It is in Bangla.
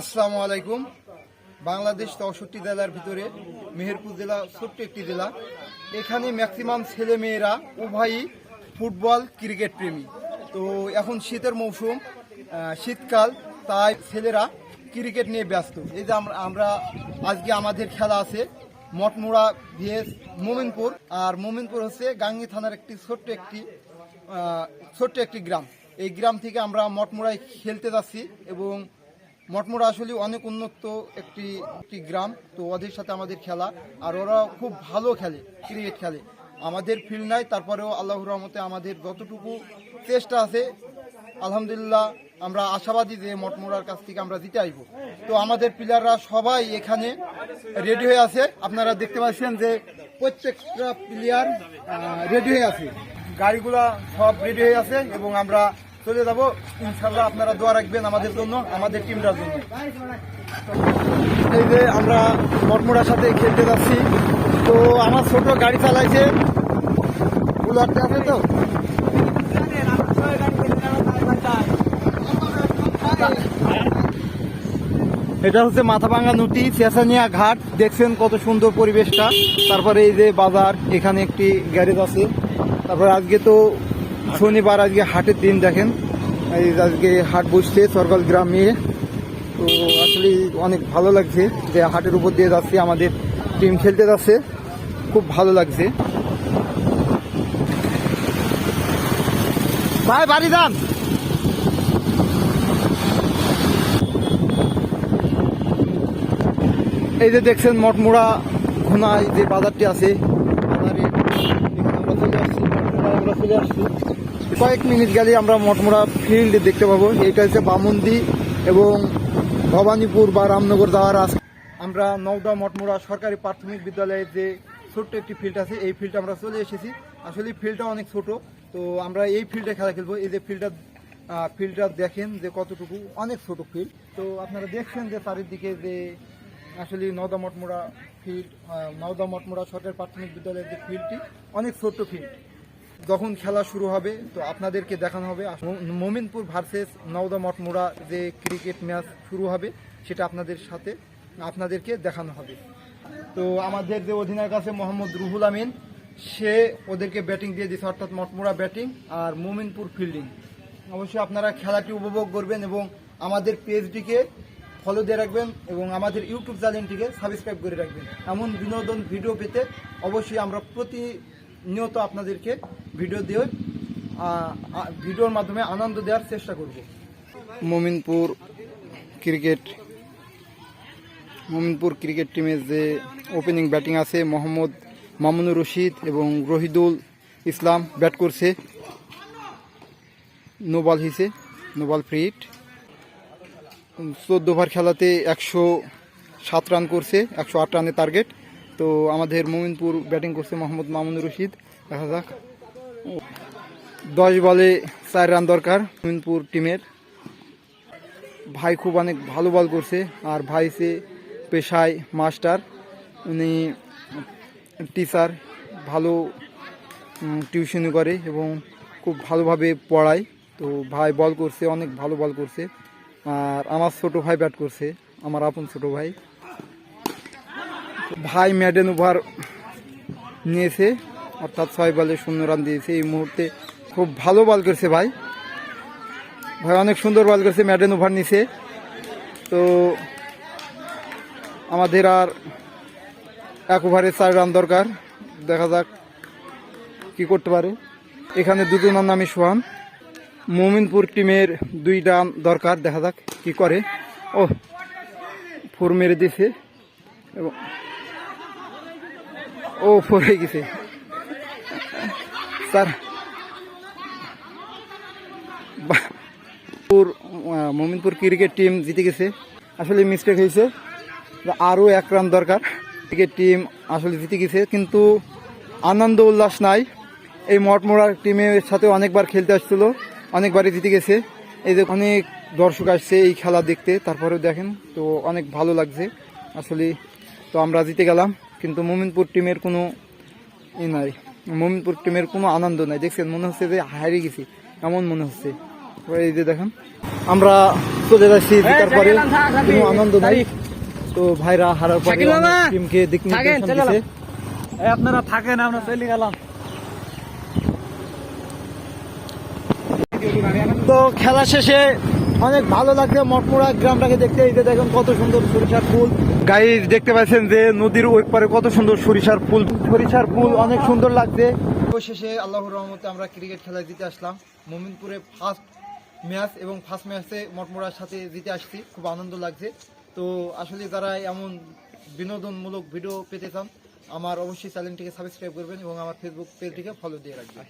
আসসালামু আলাইকুম। বাংলাদেশ চৌষট্টি জেলার ভিতরে মেহেরপুর জেলা ছোট্ট একটি জেলা। এখানে ম্যাক্সিমাম ছেলে মেয়েরা উভয়ই ফুটবল ক্রিকেট প্রেমী। তো এখন শীতের মৌসুম শীতকাল, তাই ছেলেরা ক্রিকেট নিয়ে ব্যস্ত। এই যে আমরা- আজকে আমাদের খেলা আছে মটমুড়া ভিএস মোমিনপুর। আর মোমিনপুর হচ্ছে গাঙ্গি থানার একটি ছোট্ট একটি ছোট্ট একটি গ্রাম। এই গ্রাম থেকে আমরা মটমুড়ায় খেলতে যাচ্ছি এবং মটমোড়া আসলে অনেক উন্নত একটি একটি গ্রাম। তো ওদের সাথে আমাদের খেলা। আর ওরা খুব ভালো খেলে ক্রিকেট খেলে। আমাদের ফিল্ড নাই, তারপরেও আল্লাহর রহমতে আমাদের যতটুকু চেষ্টা আছে, আলহামদুলিল্লাহ আমরা আশাবাদী যে মটমোড়ার কাছ থেকে আমরা জিতে আসব তো আমাদের প্লেয়াররা সবাই এখানে রেডি হয়ে আছে। আপনারা দেখতে পাচ্ছেন যে প্রত্যেকটা প্লেয়ার রেডি হয়ে আছে। গাড়িগুলা সব রেডি হয়ে আছে এবং আমরা চলে যাব। ইনশাল্লাহ আপনারা দোয়া রাখবেন আমাদের জন্য, আমাদের টিমটার জন্য। এই যে আমরা মটমোড়ার সাথে খেলতে যাচ্ছি। তো আমার ছোট গাড়ি চালাইছে। আছে তো? এটা হচ্ছে মাথাভাঙ্গা নদী চেঁচানিয়া ঘাট। দেখছেন কত সুন্দর পরিবেশটা। তারপরে এই যে বাজার, এখানে একটি গ্যারেজ আছে। তারপরে আজকে তো শনিবার আজকে হাটের দিন দেখেন। এই আজকে হাট বসছে সরকার গ্রামে তো আসলে অনেক ভালো লাগছে যে হাটের উপর দিয়ে যাচ্ছি আমাদের টিম খেলতে যাচ্ছে। খুব ভালো লাগছে। ভাই, বাড়ি যান। এই যে দেখছেন মটমোড়া ঘোনায় যে বাজারটি আছে, বাজারে আমরা চলে আসছি আমরা চলে আসছি। কয়েক মিনিট গেলে আমরা মটমোড়া ফিল্ড দেখতে পাবো। এটা হচ্ছে বামন্দি এবং ভবানীপুর বা রামনগর যাওয়ার রাস্তা। আমরা নওদা মটমোড়া সরকারি প্রাথমিক বিদ্যালয়ের যে ছোট্ট একটি ফিল্ড আছে, এই ফিল্ডে আমরা চলে এসেছি। আসলে ফিল্ডটা অনেক ছোট, তো আমরা এই ফিল্ডে খেলা খেলব। এই যে ফিল্ডটা ফিল্ডটা দেখেন যে কতটুকু, অনেক ছোট ফিল্ড তো আপনারা দেখছেন যে চারিদিকে যে আসলে নওদা মটমোড়া ফিল্ড নওদা মটমোড়া সরকারি প্রাথমিক বিদ্যালয়ের যে ফিল্ডটি অনেক ছোট্ট ফিল্ড যখন খেলা শুরু হবে, তো আপনাদেরকে দেখানো হবে। মোমিনপুর ভার্সেস নওদা মটমোড়া যে ক্রিকেট ম্যাচ শুরু হবে, সেটা আপনাদের সাথে আপনাদেরকে দেখানো হবে। তো আমাদের যে অধিনায়ক আছে মোহাম্মদ রুহুল আমিন, সে ওদেরকে ব্যাটিং দিয়ে দিয়েছে অর্থাৎ মটমোড়া ব্যাটিং আর মোমিনপুর ফিল্ডিং। অবশ্যই আপনারা খেলাটি উপভোগ করবেন এবং আমাদের পেজটিকে ফলো দিয়ে রাখবেন এবং আমাদের ইউটিউব চ্যানেলটিকে সাবস্ক্রাইব করে রাখবেন। এমন বিনোদন ভিডিও পেতে অবশ্যই আমরা প্রতিনিয়ত আপনাদেরকে ভিডিও দিয়ে ভিডিওর মাধ্যমে আনন্দ দেওয়ার চেষ্টা করব। মোমিনপুর ক্রিকেট মোমিনপুর ক্রিকেট টিমের যে ওপেনিং ব্যাটিং আছে, মোহাম্মদ মামুনুর রশিদ এবং রহিদুল ইসলাম ব্যাট করছে। নোবাল হিসে, নোবাল ফ্রিট। চোদ্দ ওভার খেলাতে একশো সাত রান করছে, একশো আট রানের টার্গেট তো আমাদের মোমিনপুর ব্যাটিং করছে মোহাম্মদ মামুনুর রশিদ। দেখা যাক। দশ বলে চার রান দরকার মোমিনপুর টিমের। ভাই খুব অনেক ভালো বল করছে, আর ভাই সে পেশায় মাস্টার। উনি টিচার, ভালো টিউশনি করে এবং খুব ভালোভাবে পড়ায়। তো ভাই বল করছে, অনেক ভালো বল করছে। আর আমার ছোট ভাই ব্যাট করছে, আমার আপন ছোট ভাই। ভাই ম্যাডেন ওভার নিয়েছে। অর্থাৎ ছয় বলে শূন্য রান দিয়েছে। এই মুহূর্তে খুব ভালো বল করছে ভাই। ভাই, অনেক সুন্দর বল করছে ম্যাডেন ওভার নিছে। তো আমাদের আর এক ওভারে চার রান দরকার। দেখা যাক কি করতে পারে। এখানে দুজনের নামে সোহান। মোমিনপুর টিমের দুই রান দরকার। দেখা যাক কি করে। ও ফোর মেরে দিছে এবং ও ফোর হয়ে গেছে। স্যার মোমিনপুর ক্রিকেট টিম জিতে গেছে। আসলে মিস্টেক হয়েছে। আরও এক রান দরকার। ক্রিকেট টিম আসলে জিতে গেছে, কিন্তু আনন্দ উল্লাস নাই। এই মটমোড়ার টিমের সাথে অনেকবার খেলতে আসছিল, অনেকবারই জিতে গেছে। এই যে অনেক দর্শক আসছে এই খেলা দেখতে, তারপরেও দেখেন তো অনেক ভালো লাগছে। আসলে তো আমরা জিতে গেলাম, কিন্তু মোমিনপুর টিমের কোনো ই নাই। মোমিনপুর টিমের কোনো আনন্দ নাই। দেখছেন মনে হচ্ছে যে হারিয়ে গেছি। এমন মনে হচ্ছে। এই যে দেখেন আমরা চলে যাচ্ছি জিতার পরে। কোনো আনন্দ নাই। তো ভাইরা হারার পরে টিমকে দিক দিছে। আপনারা থাকেন আমরা চলে গেলাম। তো খেলা শেষে অনেক ভালো লাগছে মটমুড়া গ্রামটাকে দেখতে। এই যে দেখুন কত সুন্দর সরিষার ফুল। গাই দেখতে পাচ্ছেন যে নদীর ওই পারে কত সুন্দর সরিষার ফুল। সরিষার ফুল অনেক সুন্দর লাগছে। শেষে আল্লাহর রহমতে আমরা ক্রিকেট খেলায় জিতে আসলাম। মোমিনপুরে ফার্স্ট ম্যাচ এবং ফার্স্ট ম্যাচে মটমুড়ার সাথে জিতে আসছি। খুব আনন্দ লাগছে। তো আসলে যারা এমন বিনোদনমূলক ভিডিও পেতে চান আমার অবশ্যই চ্যানেলটিকে সাবস্ক্রাইব করবেন এবং আমার ফেসবুক পেজটিকে ফলো দিয়ে রাখবেন।